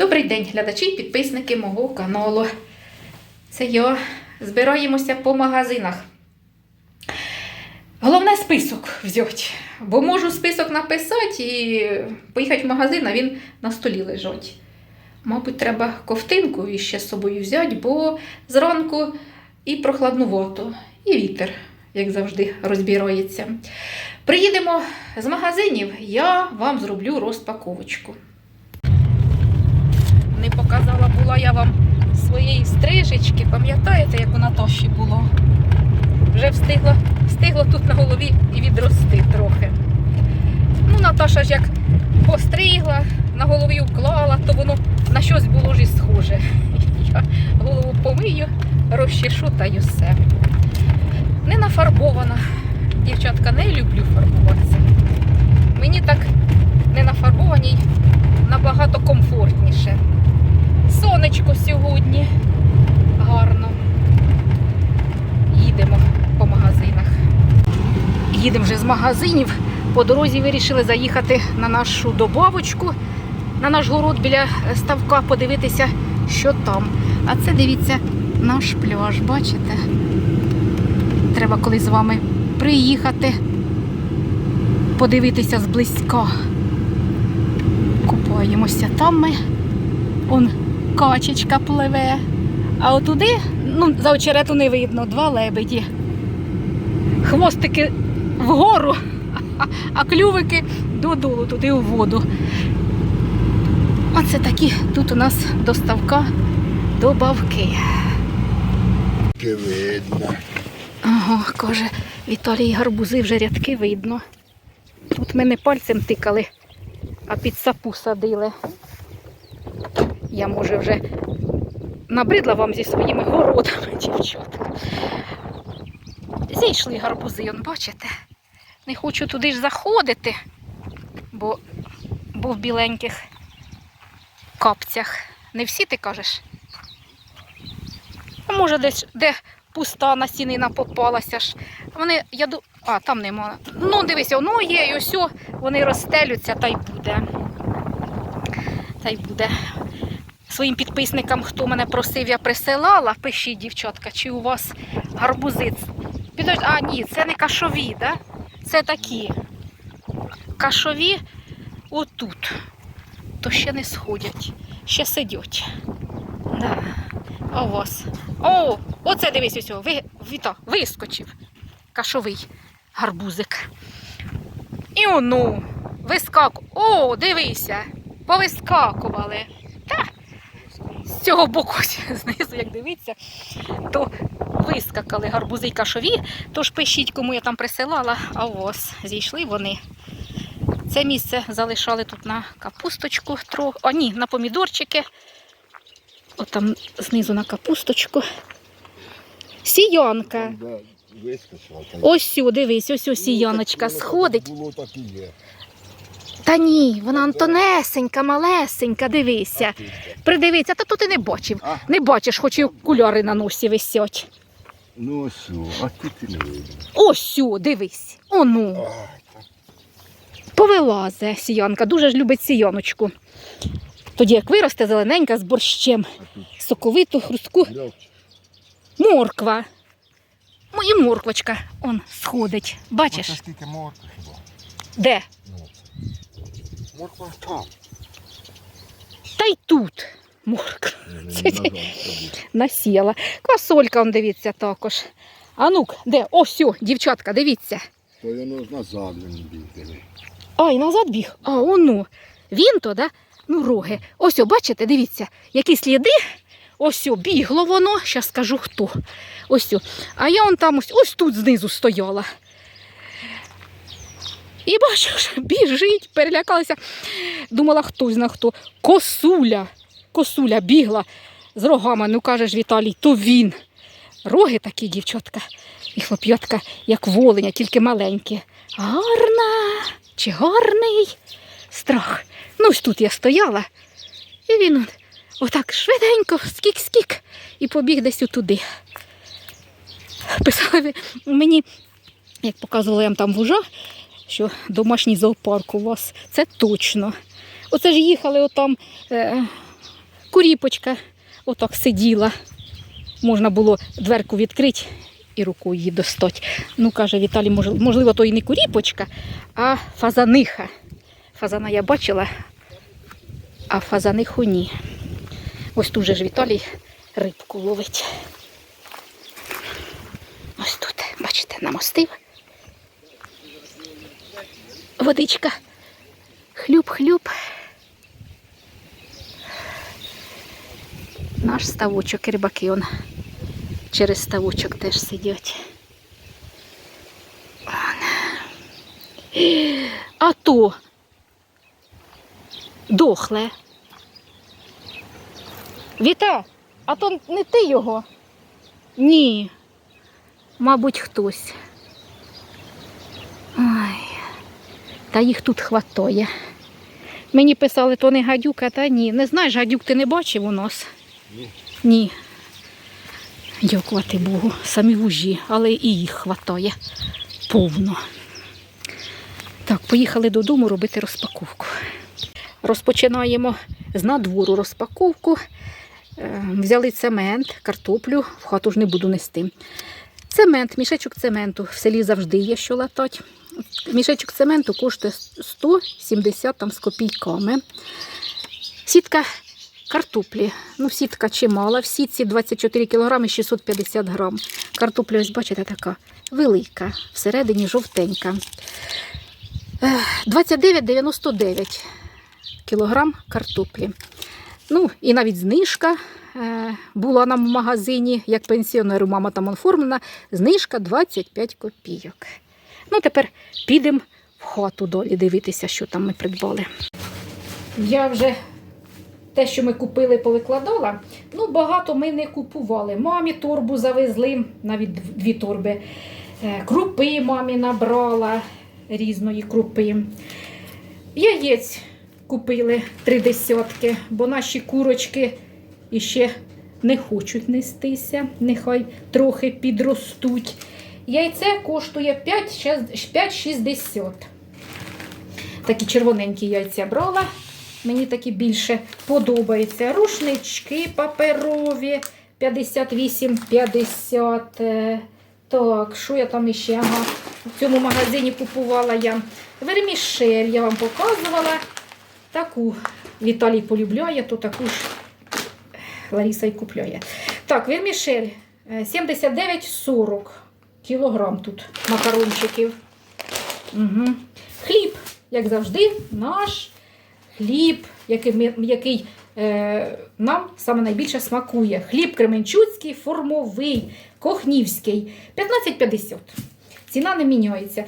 Добрий день, глядачі і підписники мого каналу. Це я. Збираємося по магазинах. Головне список взяти. Бо можу список написати і поїхати в магазин, а він на столі лежить. Мабуть, треба ковтинку іще з собою взяти, бо зранку і прохладнувато, і вітер, як завжди, розбирається. Приїдемо з магазинів, я вам зроблю розпаковочку. Не показала була я вам своєї стрижечки. Пам'ятаєте, як у Наташі було? Вже встигло, встигло тут на голові і відрости трохи. Ну, Наташа ж як постригла, на голові вклала, то воно на щось було ж і схоже. Я голову помию, розчешу та й усе. Не нафарбована. Дівчатка, не люблю фарбуватися. Мені так не нафарбованій набагато комфортніше. Сонечко сьогодні гарно. Їдемо по магазинах. Їдемо вже з магазинів. По дорозі вирішили заїхати на нашу добавочку, на наш город біля ставка, подивитися, що там. А це дивіться наш пляж, бачите? Треба колись з вами приїхати, подивитися зблизька. Купаємося там ми. Он качечка пливе. А отуди, ну, за очерету не видно, два лебеді. Хвостики вгору, а- клювики додолу, туди у воду. Оце такі тут у нас доставка добавки. Видно. Ага, каже, Віталій гарбузи вже рядки видно. Тут ми не пальцем тикали, а під сапу садили. Я, може, вже набридла вам зі своїми городами, дівчатка. Зійшли гарбузи, он, бачите? Не хочу туди ж заходити, бо, бо в біленьких капцях. Не всі ти кажеш? А може десь де пуста насінина попалася ж. Вони, я ду... А, там нема. Ну, дивися, воно є, і ось вони розстелються, та й буде. Та й буде. Своїм підписникам, хто мене просив, я присилала, пишіть, дівчатка, чи у вас гарбузи. Підожди, а, ні, це не кашові, да? Це такі. Кашові отут. То ще не сходять, ще сидять. Да. А вас. О, оце дивись ось, ви, вискочив. Кашовий гарбузик. І ону, вискаку. О, дивися, повискакували. З цього боку, знизу, як дивиться, то вискакали гарбузи кашові. Тож пишіть, кому я там присилала, а ось зійшли вони. Це місце залишали тут на капусточку трохи. О, ні, на помідорчики. От там знизу на капусточку. Сіянка. Ось сю, дивись, ось ось Ну, сіяночка сходить. Було так і є. Та ні, вона Антонесенька, малесенька, дивися. Тут, Придивися, та то ти не бачив. Не бачиш, хоч і окуляри на носі висять. Ну ось, а тут і не видно. Ось сю, дивись. Ону. Повилазе сіянка, дуже ж любить сіяночку. Тоді як виросте зелененька з борщем, соковиту, хрустку, морква. Моя морквочка, он сходить. Бачиш? Скільки моркви хіба? Де? Ну. Морква там. Та й тут морква. Не, не. Насіяла. Квасолька, он дивіться також. А ну де? Ось, о, дівчатка, дивіться. То воно назад він біг. диви. Ай, назад біг. А, оно. Він то, да? Ну, роги. Ось, о, бачите, дивіться, які сліди. Ось, о, бігло воно. Щас скажу хто. Ось. о. А я он там ось, ось тут знизу стояла. І бачу, що біжить, перелякалася. Думала, хто зна хто. Косуля. Косуля бігла з рогами. Ну кажеш, Віталій, то він. Роги такі, дівчатка, і хлоп'ятка, як воленя, тільки маленькі. Гарна чи гарний страх. Ну, ось тут я стояла, і він от, отак швиденько, скік-скік, і побіг десь отуди. Писали мені, як показувала я там вужа, що домашній зоопарк у вас. Це точно. Оце ж їхали отам е, Куріпочка отак сиділа. Можна було дверку відкрити і рукою її достати. Ну, каже Віталій, можливо, то і не куріпочка, а фазаниха. Фазана я бачила, а фазаниху ні. Ось тут же ж Віталій рибку ловить. Ось тут, бачите, намостив. Водичка. Хлюб-хлюб. Наш ставочок, рибаки он через ставочок теж сидять. А то дохле. Віта, а то не ти його? Ні. Мабуть, хтось. Та їх тут хватає. Мені писали, то не гадюка, та ні. Не знаєш, гадюк ти не бачив у нас? Ні. Ні. Дякувати Богу, самі вужі, але і їх хватає повно. Так, поїхали додому робити розпаковку. Розпочинаємо з надвору розпаковку. Е, Взяли цемент, картоплю, в хату ж не буду нести. Цемент, мішечок цементу. В селі завжди є що латати. Мішечок цементу коштує 170 там, з копійками. Сітка картоплі. Ну, сітка чимала. В сітці 24 кг 650 грам. Картопля, ось бачите, така велика, всередині жовтенька. 29,99 кілограм картоплі. Ну, і навіть знижка е, була нам в магазині, як пенсіонеру, мама там оформлена, знижка 25 копійок. Ну, тепер підемо в хату долі дивитися, що там ми придбали. Я вже те, що ми купили, повикладала. Ну, багато ми не купували. Мамі торбу завезли, навіть дві торби. Е, Крупи мамі набрала різної крупи. Яєць купили три десятки, бо наші курочки іще не хочуть нестися, нехай трохи підростуть. Яйце коштує 5,60. Такі червоненькі яйця брала. Мені такі більше подобаються. Рушнички паперові 58,50. Е, Так, що я там іще? Ага. В цьому магазині купувала я вермішель, я вам показувала. Таку Віталій полюбляє, то таку ж Лариса і купляє. Так, вермішель е, 79,40 кілограм тут макарончиків. Угу. Хліб, як завжди, наш хліб, який, який е, нам саме найбільше смакує. Хліб кременчуцький, формовий, кохнівський. 15,50. Ціна не міняється.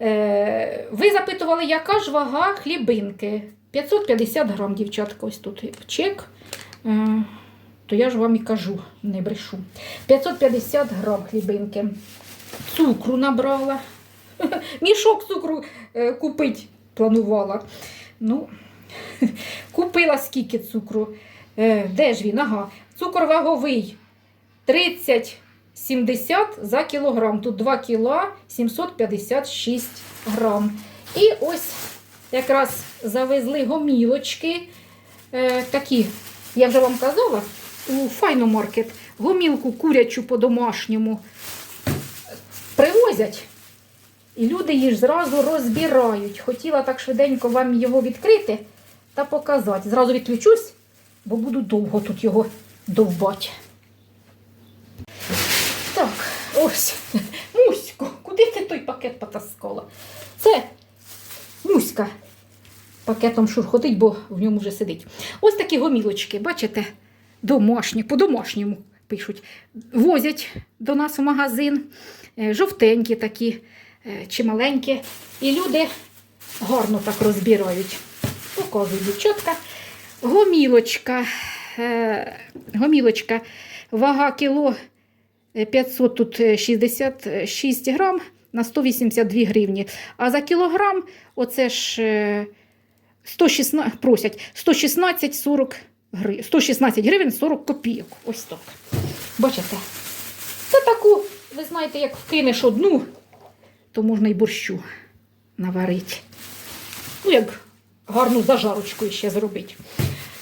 Е, ви запитували, яка ж вага хлібинки? 550 грам, дівчатка, ось тут чек. Е, то я ж вам і кажу, не брешу. 550 грам хлібинки. Цукру набрала. Мішок цукру е, купити планувала. Ну, купила скільки цукру. Е, де ж він? Ага. Цукор ваговий 30,70 за кілограм. Тут 2 кіла 756 грам. І ось якраз завезли гомілочки. Е, такі, я вже вам казала, у файномаркет гомілку курячу по-домашньому привозять. І люди її зразу розбирають. Хотіла так швиденько вам його відкрити та показати. Зразу відключусь, бо буду довго тут його довбати. Так, ось. Мусько, куди ти той пакет потаскала? Це Муська. Пакетом шурхотить, бо в ньому вже сидить. Ось такі гомілочки, бачите? Домашні, по-домашньому пишуть. Возять до нас у магазин. Е, Жовтенькі такі, е, чималенькі. І люди гарно так розбирають. Показую дівчатка. Гомілочка. е, Гомілочка. Вага кіло е, 500, тут 66 грам на 182 гривні. А за кілограм оце ж е, 116, просять 116 40 гривень, 116 гривень 40 копійок. Ось так. Бачите? Це таку, ви знаєте, як вкинеш одну, то можна і борщу наварити. Ну, як гарну зажарочку ще зробити.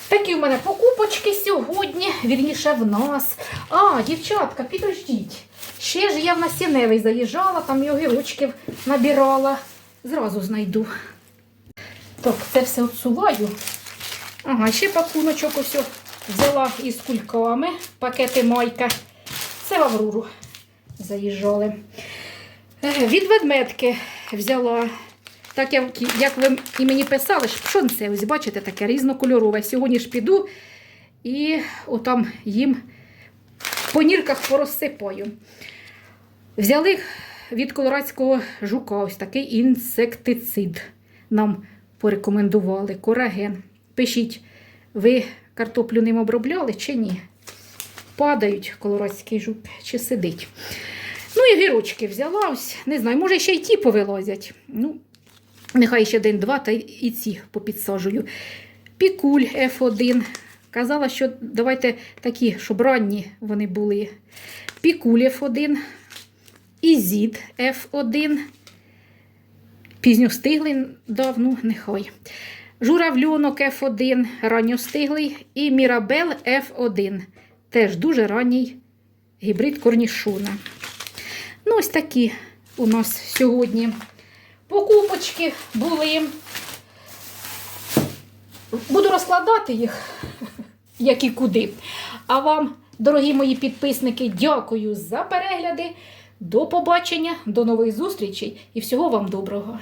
Такі в мене покупочки сьогодні, вірніше в нас. А, дівчатка, підождіть. Ще ж я в насінневий заїжджала, там і огірочків набирала. Зразу знайду. Так, це все отсуваю. Ага, ще пакуночок ось взяла із кульками, пакети майка. Це в заїжджали. Від ведмедки взяла. Так як, ви і мені писали, пшонце, ось бачите, таке різнокольорове. Сьогодні ж піду і отам їм по нірках порозсипаю. Взяли від колорадського жука ось такий інсектицид. Нам порекомендували кораген. Пишіть, ви картоплю ним обробляли чи ні? Падають колорадський жук чи сидить. Ну і гірочки взяла ось. Не знаю, може ще й ті повилазять. Ну, нехай ще день-два, та і ці попідсаджую. Пікуль F1. Казала, що давайте такі, щоб ранні вони були. Пікуль F1, Ізід F1. Пізньостиглий дав, ну нехай. Журавльонок F1, ранньостиглий. І Мірабел F1. Теж дуже ранній гібрид корнішона. Ну, ось такі у нас сьогодні покупочки були. Буду розкладати їх, як і куди. А вам, дорогі мої підписники, дякую за перегляди. До побачення, до нових зустрічей і всього вам доброго.